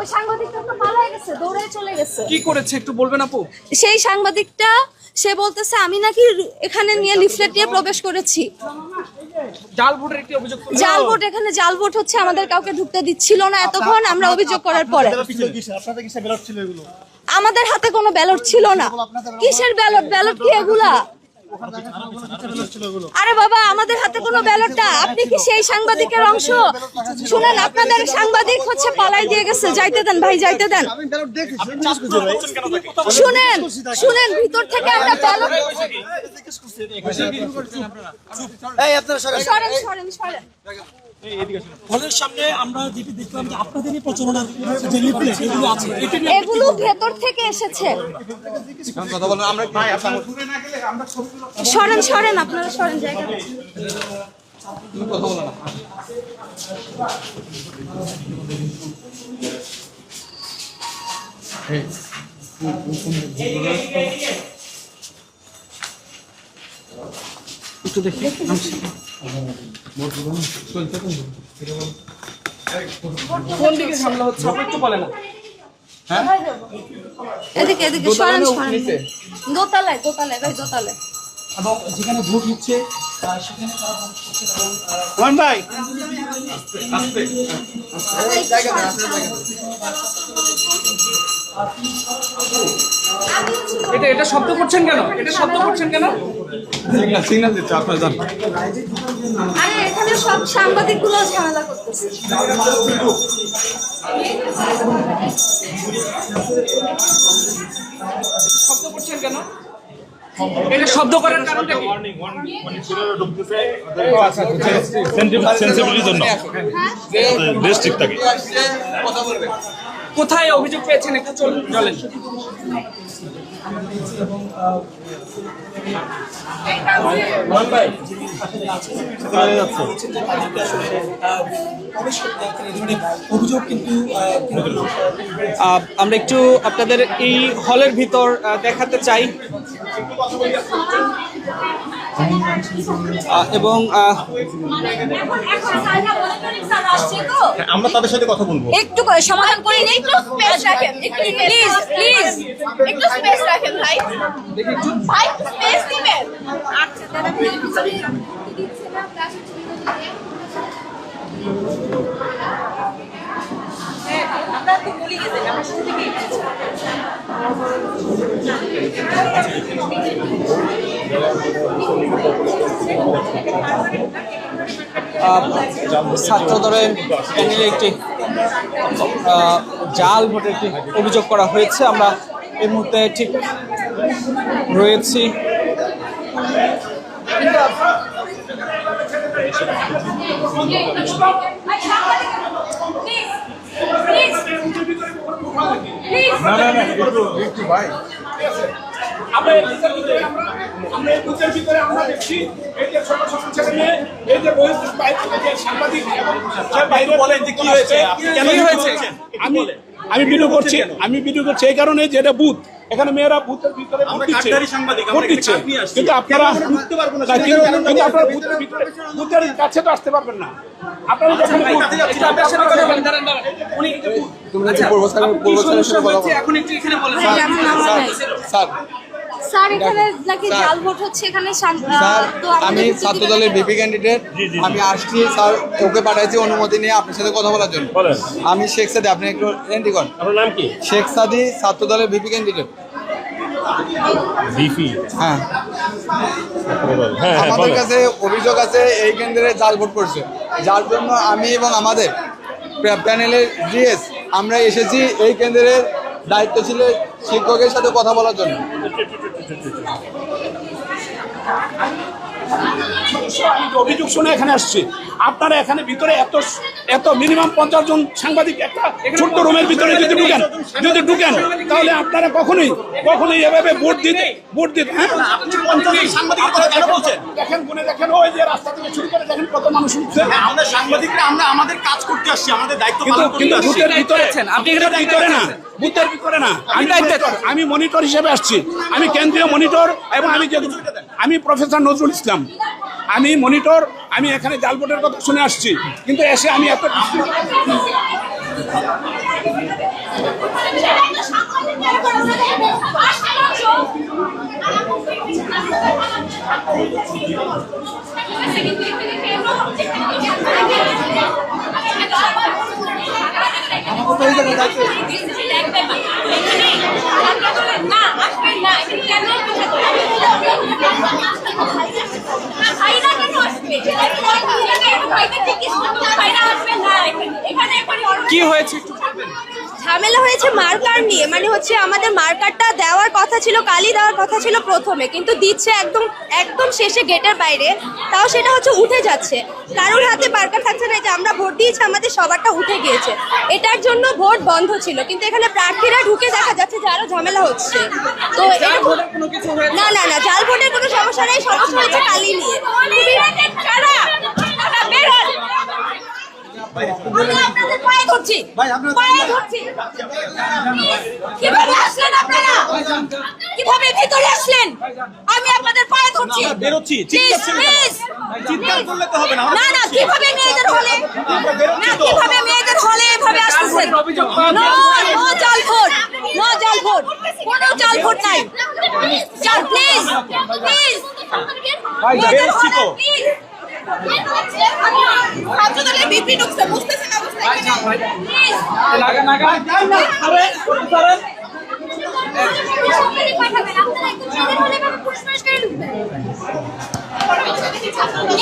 ওই সাংবাদিকটা তো পালাই গেছে দৌড়ে চলে গেছে। কি করেছে একটু বলবেন আপু? সেই সাংবাদিকটা সে বলতেছে আমি নাকি এখানে নিয়ে লিফলেট নিয়ে প্রবেশ করেছি। জাল ভোটের একটি অভিযোগ জাল ভোট এখানে জাল ভোট হচ্ছে আমাদের কাউকে ঢুকতে দিচ্ছিল না এতক্ষণ আমরা অভিযোগ করার পরে। আমাদের হাতে কোনো ব্যালট ছিল না। কিসের ব্যালট ব্যালট কি এগুলা? আরে বাবা আমাদের হাতে কোনো ব্যালট না আপনি কি সেই সাংবাদিকের অংশ? শুনেন আপনাদের সাংবাদিক হচ্ছে পালাই দিয়ে গেছে। যাইতে দেন ভাই যাইতে দেন। শুনেন শুনেন ভিতর থেকে আমরা ব্যালট সরেন সরেন সরেন। হলের সামনে আমরা যেটি দেখলাম যে আপনাদেরই প্রচারণার যে লিফলেট এগুলো আছে এগুলো ভেতর থেকে এসেছে সরেন সরেন আপনারা সরেন জায়গা দিন। একটু দেখি কোন দিকে হামলা হচ্ছে? আপনি একটু বলেন। এদিকে এদিকে সরেন সরেন। দোতলায় দোতলায় ভাই দোতলায়। এবং যেখানে ভোট হচ্ছে ভাই। এটা এটা শব্দ করছেন কেন? এটা শব্দ করছেন কেন? সিগন্যাল সিগন্যাল দিচ্ছে আপনার যান আরে এখানে সব সাংবাদিকগুলো ঝামেলা করতেছে। শব্দ করছেন কেন? এটা শব্দ করার কারণটা কি? সেন্সিটিভিটির জন্য। বেশ ঠিক থাকে। কোথায় অভিযোগ পেয়েছেন? একটু চলুন। চলেন আমরা একটু আপনাদের এই হলের ভিতর দেখাতে চাই। এবং আহ, আমরা তাদের সাথে কথা বলব। একটু সমাধান করে নিই একটু স্পেস রাখেন। একটু প্লিজ প্লিজ একটু স্পেস রাখেন ভাই। ভাই স্পেস দিবেন। আচ্ছা দাদা ছাত্রদলের প্যানেলে একটি জাল ভোটের একটি অভিযোগ করা হয়েছে। আমরা এই মুহূর্তে ঠিক রয়েছি। আমরা এই বুথের ভিতরে আমরা আমরা এই বুথের ভিতরে আমরা দেখছি এই যে ছোট ছোট ছেলে মেয়ে এই যে বহির্ভূত বাইরে থেকে যে সাংবাদিক এবং বাইরে বলেন যে কি হয়েছে? কেন হয়েছে? আমি আমি ভিডিও করছি আমি ভিডিও করছি এই কারণে যে এটা বুথ এখানে মেয়েরা বুথের ভিতরে ভোট দিচ্ছে। কিন্তু আপনারা ঢুকতে পারব না, না, সেটা কিন্তু- আপনারা বুথের ভিতরে বুথের কাছে তো আসতে পারবেন না। আপনারা আচ্ছা, হয়েছে? এখন একটু এখানে বলেন। স্যার। স্যার এখানে নাকি জাল ভোট হচ্ছে এখানে সাং- আহ, স্যার তো আমাদের আমি ছাত্র দলের? বিপি ক্যান্ডিডেট আমি আসছি স্যার ওকে পাঠাইছি অনুমতি নিয়ে আপনার সাথে কথা বলার জন্য। আমি শেখ সাদি আপনি একটু এন্ট্রি করেন। আপনার নাম কি? শেখ সাদি ছাত্র দলের বিপি ক্যান্ডিডেট হ্যাঁ। হ্যাঁ আমাদের কাছে অভিযোগ আছে এই কেন্দ্রে জাল ভোট করছে। যার জন্য আমি এবং আমাদের প্যা- প্যানেলের জিএস আমরা এসেছি এই কেন্দ্রের দায়িত্ব ছিল শিক্ষকের সাথে কথা বলার জন্য। আমি অভিযোগ শুনে এখানে আসছি আপনারা এখানে ভিতরে এত এত মিনিমাম পঞ্চাশ জন সাংবাদিক একটা ছোট্ট রুমের ভিতরে যদি ঢুকেন যদি ঢুকেন তাহলে আপনারা কখনোই কখনোই এভাবে ভোট দিতে ভোট দিতে হ্যাঁ? সাংবাদিক কেন বলছেন? দেখেন গুনে দেখেন ওই যে রাস্তা থেকে শুরু করে দেখেন কত মানুষ উঠছে। আমরা সাংবাদিকরা আমরা আমাদের কাজ করতে আসছি আমাদের দায়িত্ব কিন্তু পালন করতে কিন্তু আসছি। বুথের ভিতরে আপনি এখানে ভিতরে না বুথের ভিতরে না। আমি মনিটর আমি মনিটর হিসেবে আসছি। আমি কেন্দ্রীয় মনিটর এবং আমি যে আমি প্রফেসর নজরুল ইসলাম। আমি মনিটর আমি এখানে জাল কথা শুনে আসছি কিন্তু এসে আমি এত সেটাই তো সাংবাদিকরা করে ওনাদের না আসবেন না এখানে কেন ভাইরা কেন আসবে ভাইদের ঠিক ভাইরা আসবেন না এখানে এখানে কি হয়েছে একটু বলবেন? ঝামেলা হয়েছে মার্কার নিয়ে মানে হচ্ছে আমাদের মার্কারটা দেওয়ার কথা ছিল কালি দেওয়ার কথা ছিল প্রথমে কিন্তু দিচ্ছে একদম একদম শেষে গেটের বাইরে তাও সেটা হচ্ছে উঠে যাচ্ছে কারোর হাতে মার্কার থাকছে না যে আমরা ভোট দিয়েছি আমাদের সবারটা উঠে গিয়েছে এটার জন্য ভোট বন্ধ ছিল কিন্তু এখানে প্রার্থীরা ঢুকে দেখা যাচ্ছে যে আরও ঝামেলা হচ্ছে তো এটা ভোটের কোনো কিছু হয়েছে না না না জাল ভোটের কোনো সমস্যা নেই সমস্যা হয়েছে কালি নিয়ে আমরা আপনাদের পায়ে ধরছি। পায়ে ধরছি। কীভাবে আসলেন আপনারা? কীভাবে ভিতরে আসলেন? আমি আপনাদের পায়ে ধরছি। বেরোচ্ছি, প্লিজ চিৎকার প্লিজ। চিৎকার করলে তো হবে না, না না কীভাবে মেয়েদের হলে? না কীভাবে মেয়েদের হলে এভাবে আসতেছেন নো নো জাল ভোট নো জাল ভোট। কোনো জাল ভোট নাই। জাল প্লিজ প্লিজ। তো। ছাত্রদলের বিপি ঢুকছে বুঝতেছে না বুঝতে পাঠাবেন আপনারা একদম ঢুকবেন